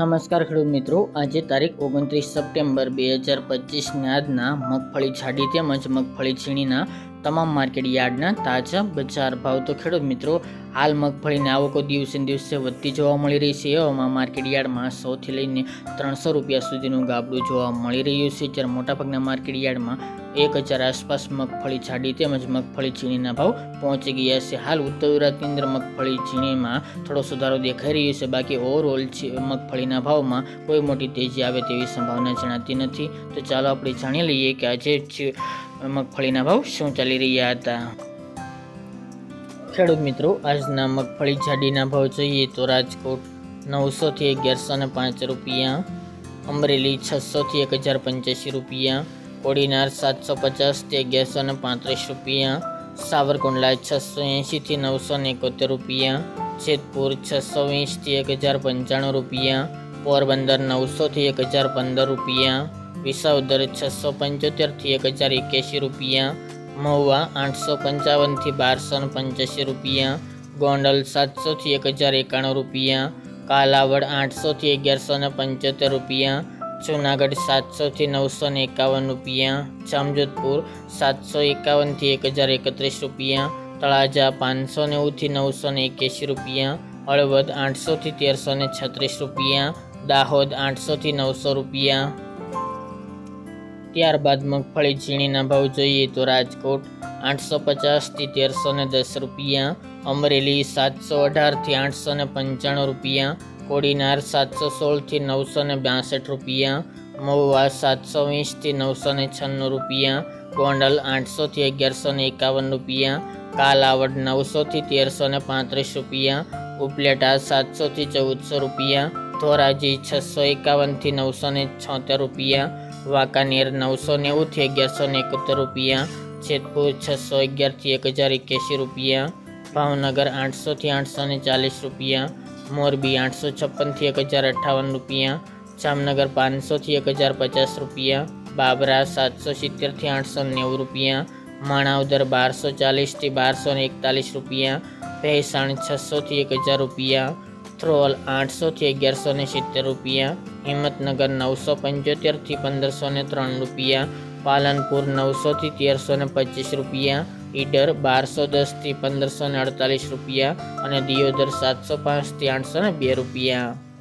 નમસ્કાર ખેડૂત મિત્રો. આજે તારીખ ઓગણત્રીસ સપ્ટેમ્બર બે હજાર પચીસની આજના મગફળી જાડી તેમજ મગફળી છીણીના તમામ માર્કેટ યાર્ડના તાજા બજાર ભાવ. તો ખેડૂત મિત્રો, હાલ મગફળીની આવકો દિવસે દિવસે વધતી જોવા મળી રહી છે. એવામાં માર્કેટ યાર્ડમાં સૌથી લઈને ત્રણસો રૂપિયા સુધીનું ગાબડું જોવા મળી રહ્યું છે. જ્યારે મોટાભાગના માર્કેટ યાર્ડમાં એક હજાર આસપાસ મગફળી જાડી તેમજ મગફળી ચીણીના ભાવ પહોંચી ગયા છે. હાલ ઉત્તર ગુજરાતની અંદર મગફળી ચીણીમાં થોડો સુધારો દેખાઈ રહ્યો છે. બાકી ઓવરઓલ મગફળીના ભાવમાં કોઈ મોટી તેજી આવે તેવી સંભાવના જણાતી નથી. તો ચાલો આપણે જાણી લઈએ કે આજે મગફળીના ભાવ શું ચાલી રહ્યા હતા. ખેડૂત મિત્રો, આજના મગફળી જાડીના ભાવ જોઈએ તો રાજકોટ નવસોથી અગિયારસો ને પાંચ રૂપિયા, અમરેલી છસોથી એક હજાર પંચ્યાસી રૂપિયા કોડીનાર સાતસો પચાસથી અગિયારસો ને પાંત્રીસ રૂપિયા. સાવરકુંડલા છસો એંશીથી નવસો ને એકોતેર રૂપિયા. જેતપુર છસો વીસથી એક હજાર પંચાણું રૂપિયા. પોરબંદર નવસોથી એક હજાર પંદર રૂપિયા. વિસાવદર છસો પંચોતેરથી એક હજાર એક્યાસી રૂપિયા. મહુવા આઠસો પંચાવનથી બારસો ને પંચ્યાસી રૂપિયા. ગોંડલ સાતસોથી એક હજાર એકાણું રૂપિયા. કાલાવડ આઠસોથી અગિયારસો ને પંચોતેર રૂપિયા. જુનાગઢ સાતસોથી નવસો ને એકાવન રૂપિયા, જામજોધપુર સાતસો એકાવનથી એક હજાર એકત્રીસ રૂપિયા, તળાજા પાંચસો નેવુંથી નવસો ને એક્યાસી રૂપિયા, હળવદ આઠસોથી તેરસો ને છત્રીસ રૂપિયા, દાહોદ આઠસોથી નવસો રૂપિયા. ત્યારબાદ મગફળી ઝીણીના ભાવ જોઈએ તો રાજકોટ આઠસો પચાસથી તેરસો ને દસ રૂપિયા, અમરેલી સાતસો અઢારથી આઠસો ને પંચાણું રૂપિયા કોડીનાર સાતસો સોળથી નવસો ને બ્યાસઠ રૂપિયા, મહુવા સાતસો વીસથી નવસો ને છન્નું રૂપિયા, ગોંડલ આઠસોથી અગિયારસો ને એકાવન રૂપિયા, કાલાવડ નવસોથી તેરસો ને પાંત્રીસ રૂપિયા, ઉપલેટા સાતસોથી ચૌદસો રૂપિયા, ધોરાજી છસો એકાવનથી નવસો ને છોતેર રૂપિયા, વાંકાનેર નવસો નેવુંથી અગિયારસો ને એકોતેર રૂપિયા, જેતપુર છસો અગિયારથી એક હજાર એક્યાસી રૂપિયા, ભાવનગર આઠસોથી આઠસો ને ચાલીસ રૂપિયા મોરબી આઠસો છપ્પનથી એક હજાર અઠ્ઠાવન રૂપિયા, જામનગર પાંચસોથી એક હજાર પચાસ રૂપિયા, બાબરા સાતસો સિત્તેરથી આઠસો નેવું રૂપિયા માણાવદર બારસો ચાલીસથી બારસો ને એકતાલીસ રૂપિયા, ભેસાણ છસોથી એક હજાર રૂપિયા થ્રોલ આઠસોથી અગિયારસો ને સિત્તેર રૂપિયા, હિંમતનગર નવસો પંચોતેરથી પંદરસો ને ત્રણ રૂપિયા, પાલનપુર નવસોથી તેરસો ને પચીસ રૂપિયા ઈડર બારસો દસથી પંદરસો ને અડતાલીસ રૂપિયા અને દિયોદર સાતસો પાંચથી આઠસો ને બે રૂપિયા.